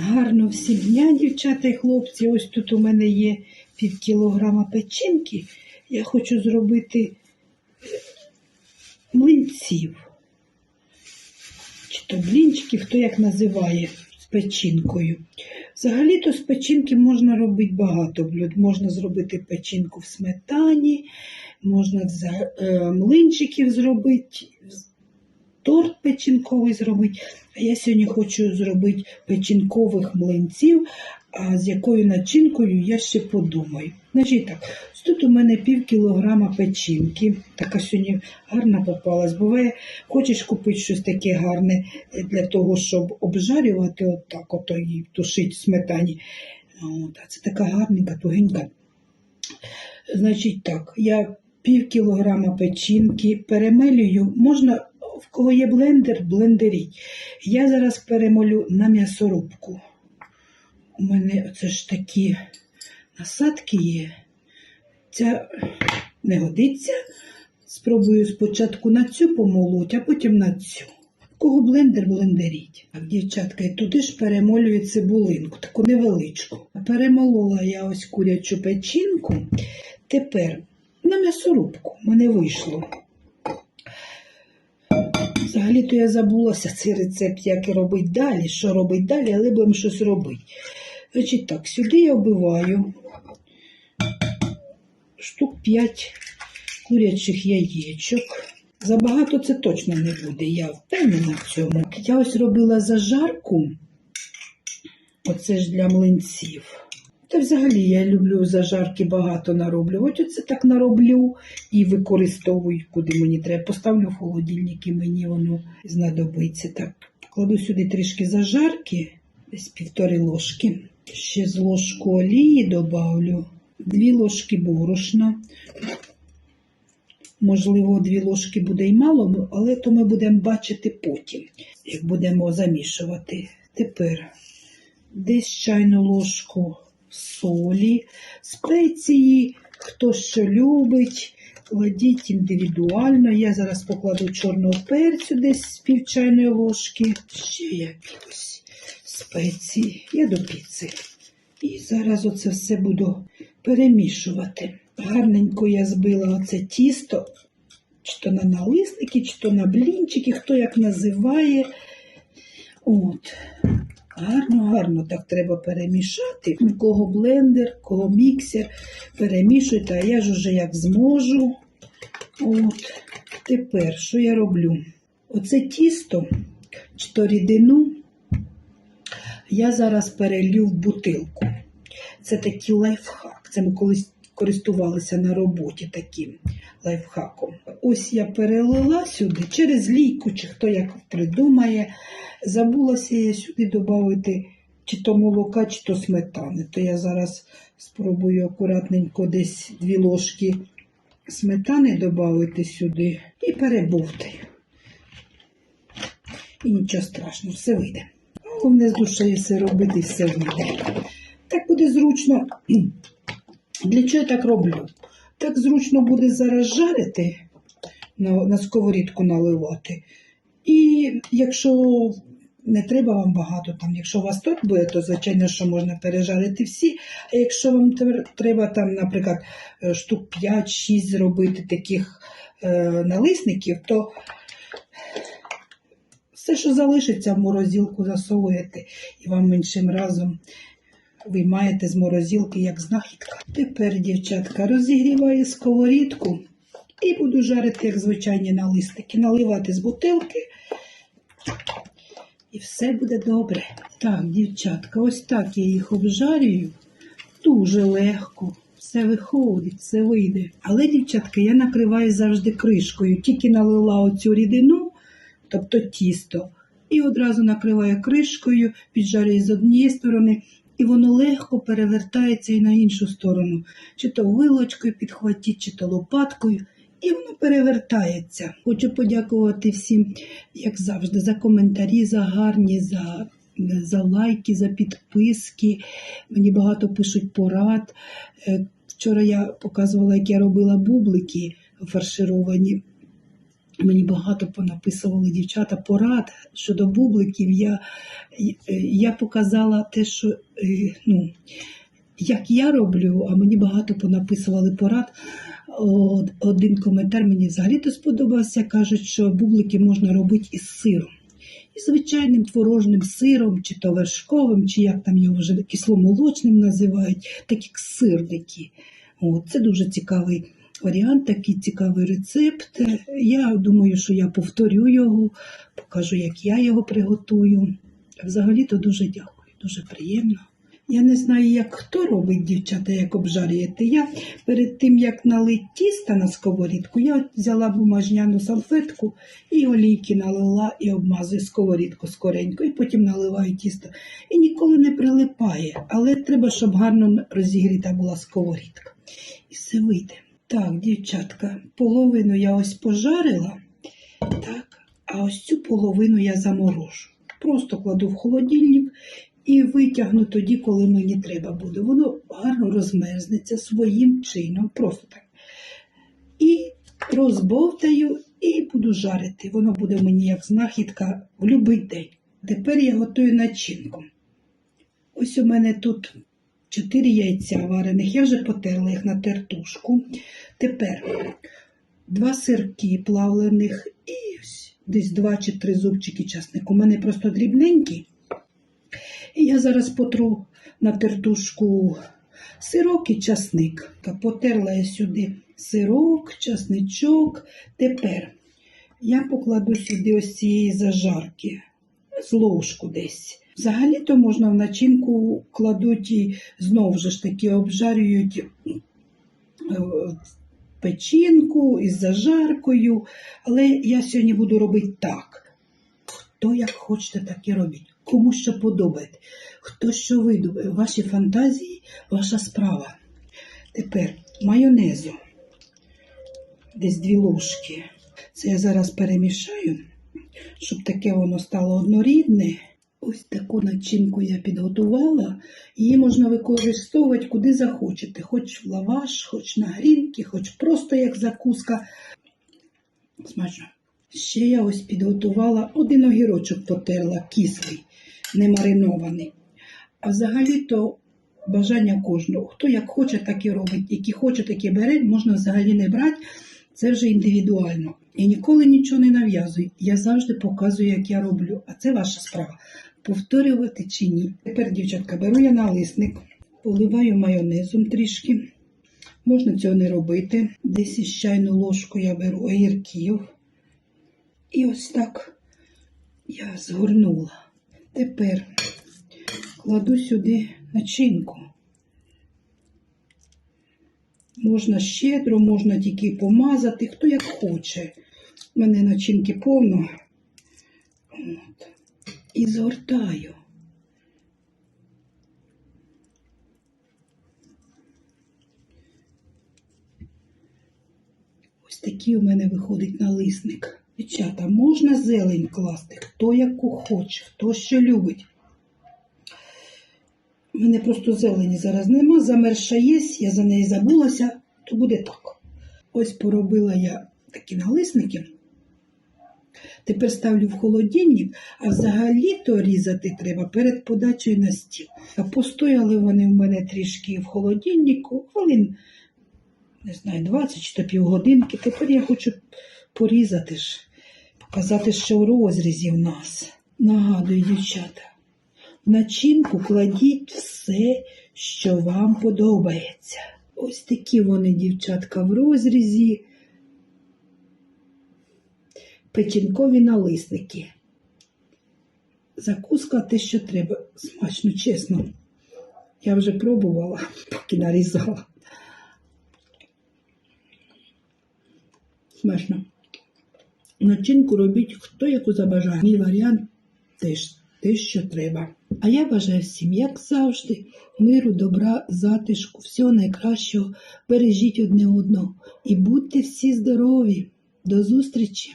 Гарно всім дня, дівчата і хлопці. Ось тут у мене є пів кілограма печінки. Я хочу зробити е, млинців. Чи то блінчиків, хто як називає з печінкою. Взагалі-то з печінки можна робити багато блюд. Можна зробити печінку в сметані, можна е, млинчиків зробити, торт печінковий зробити. А я сьогодні хочу зробити печінкових млинців, а з якою начинкою я ще подумаю. Значить так, тут у мене пів кілограма печінки. Така сьогодні гарна попалась. Буває, хочеш купити щось таке гарне для того, щоб обжарювати отак, ото і тушити сметані. От, а це така гарненька, тугенька. Значить так, я пів кілограма печінки перемелюю. Можна, в кого є блендер, блендеріть. Я зараз перемолю на м'ясорубку. У мене це ж такі насадки є. Ця не годиться. Спробую спочатку на цю помолоть, а потім на цю. В Кого блендер, блендеріть. Так, дівчатка, і туди ж перемолюю цибулинку, таку невеличку. Перемолола я ось курячу печінку. Тепер на м'ясорубку мене вийшло. Взагалі-то я забулася цей рецепт, як і робити далі, що робити далі, але будемо щось робити. Значить так, сюди я вбиваю штук 5 курячих яєчок. Забагато це точно не буде, я впевнена в цьому. Я ось робила зажарку, оце ж для млинців. Та взагалі я люблю зажарки багато нароблювати. Оце так нароблю і використовую, куди мені треба. Поставлю в холодильник і мені воно знадобиться. Так, покладу сюди трішки зажарки, десь півтори ложки. Ще з ложку олії добавлю, дві ложки борошна. Можливо, дві ложки буде й мало, але то ми будемо бачити потім, як будемо замішувати. Тепер десь чайну ложку солі, спеції, хто що любить, кладіть індивідуально. Я зараз покладу чорного перцю десь з пів чайної ложки, ще якихось спеції. Я до піци. І зараз оце все буду перемішувати. Гарненько я збила оце тісто, чи то на налисники, чи то на блінчики, хто як називає. От. Гарно, гарно так треба перемішати. Кого блендер, кого міксер, перемішуйте, а я ж уже як зможу. От. Тепер, що я роблю? Оце тісто, чи то рідину, я зараз перелью в бутилку. Це такий лайфхак. Це ми колись користувалися на роботі таким лайфхаком. Ось я перелила сюди через лійку, чи хто як придумає. Забулася я сюди додати чи то молока, чи то сметани. То я зараз спробую акуратненько десь дві ложки сметани додати сюди і перебовтаю. І нічого страшного, все вийде. Головне з душею все робити, все вийде. Так буде зручно. Для чого я так роблю? Так зручно буде зараз жарити, на, на сковорідку наливати. І якщо не треба вам багато, там, якщо у вас торт буде, то звичайно, що можна пережарити всі. А якщо вам треба, там, наприклад, е, штук 5-6 зробити таких е, налисників, то все, що залишиться в морозилку, засовуєте і вам меншим разом виймаєте з морозилки як знахідка. Тепер, дівчатка, розігріваю сковорідку і буду жарити, як звичайні налисники, наливати з бутилки. І все буде добре. Так, дівчатка, ось так я їх обжарюю. Дуже легко. Все виходить, все вийде. Але, дівчатка, я накриваю завжди кришкою. Тільки налила оцю рідину, тобто тісто, і одразу накриваю кришкою, піджарюю з однієї сторони, і воно легко перевертається і на іншу сторону. Чи то вилочкою підхватіть, чи то лопаткою. І воно перевертається. Хочу подякувати всім, як завжди, за коментарі, за гарні, за, за лайки, за підписки. Мені багато пишуть порад. Е, Вчора я показувала, як я робила бублики фаршировані. Мені багато понаписували дівчата порад щодо бубликів. Я, я показала те, що е, ну, як я роблю, а мені багато понаписували порад. Один коментар мені взагалі-то сподобався. Кажуть, що бублики можна робити із сиром. І звичайним творожним сиром, чи то вершковим, чи як там його вже кисломолочним називають, так як сирники. От, це дуже цікавий варіант, такий цікавий рецепт. Я думаю, що я повторю його, покажу, як я його приготую. Взагалі-то дуже дякую, дуже приємно. Я не знаю, як хто робить, дівчата, як обжарюєте. Я перед тим, як налить тіста на сковорідку, я взяла бумажняну салфетку і олійки налила і обмазую сковорідку скоренько, і потім наливаю тісто. І ніколи не прилипає, але треба, щоб гарно розігріта була сковорідка. І все вийде. Так, дівчатка, половину я ось пожарила, так, а ось цю половину я заморожу. Просто кладу в холодильник і витягну тоді, коли мені треба буде. Воно гарно розмерзнеться своїм чином, просто так. І розбовтаю і буду жарити. Воно буде мені як знахідка в будь-який день. Тепер я готую начинку. Ось у мене тут 4 яйця варених, я вже потерла їх на тертушку. Тепер два сирки плавлених і десь два чи три зубчики часнику. У мене просто дрібненькі. І я зараз потру на тертушку сирок і часник. Потерла я сюди сирок, часничок. Тепер я покладу сюди ось цієї зажарки, з ложку десь. Взагалі-то можна в начинку кладуть і знову ж таки обжарюють е, печінку із зажаркою. Але я сьогодні буду робити так. Хто як хочете, так і робіть. Кому що подобається. Хто що видумає. Ваші фантазії, ваша справа. Тепер майонезу. Десь дві ложки. Це я зараз перемішаю, щоб таке воно стало однорідне. Ось таку начинку я підготувала. Її можна використовувати куди захочете. Хоч в лаваш, хоч на грінки, хоч просто як закуска. Смачно. Ще я ось підготувала один огірочок потерла, кислий, не маринований. А взагалі-то бажання кожного. Хто як хоче, так і робить. Які хоче, так і бере, можна взагалі не брати. Це вже індивідуально. Я ніколи нічого не нав'язую. Я завжди показую, як я роблю. А це ваша справа. Повторювати чи ні. Тепер, дівчатка, беру я налисник, поливаю майонезом трішки. Можна цього не робити. Десь із чайну ложку я беру огірків. І ось так я згорнула. Тепер кладу сюди начинку. Можна щедро, можна тільки помазати, хто як хоче. У мене начинки повно. От. І згортаю. Ось такий у мене виходить налисник. Дівчата, можна зелень класти, хто яку хоче, хто що любить. У мене просто зелені зараз нема, замерша є, я за неї забулася, то буде так. Ось поробила я такі налисники. Тепер ставлю в холодильник, а взагалі-то різати треба перед подачею на стіл. А постояли вони в мене трішки в холодильнику, хвилин, не знаю, 20 чи то півгодинки. Тепер я хочу порізати ж, показати, що в розрізі в нас. Нагадую, дівчата, в начинку кладіть все, що вам подобається. Ось такі вони, дівчатка, в розрізі. Печінкові налисники. Закуска те, що треба. Смачно, чесно. Я вже пробувала, поки нарізала. Смачно. Начинку робіть хто яку забажає. Мій варіант теж те, що треба. А я бажаю всім, як завжди, миру, добра, затишку, всього найкращого. Бережіть одне одного і будьте всі здорові. До зустрічі!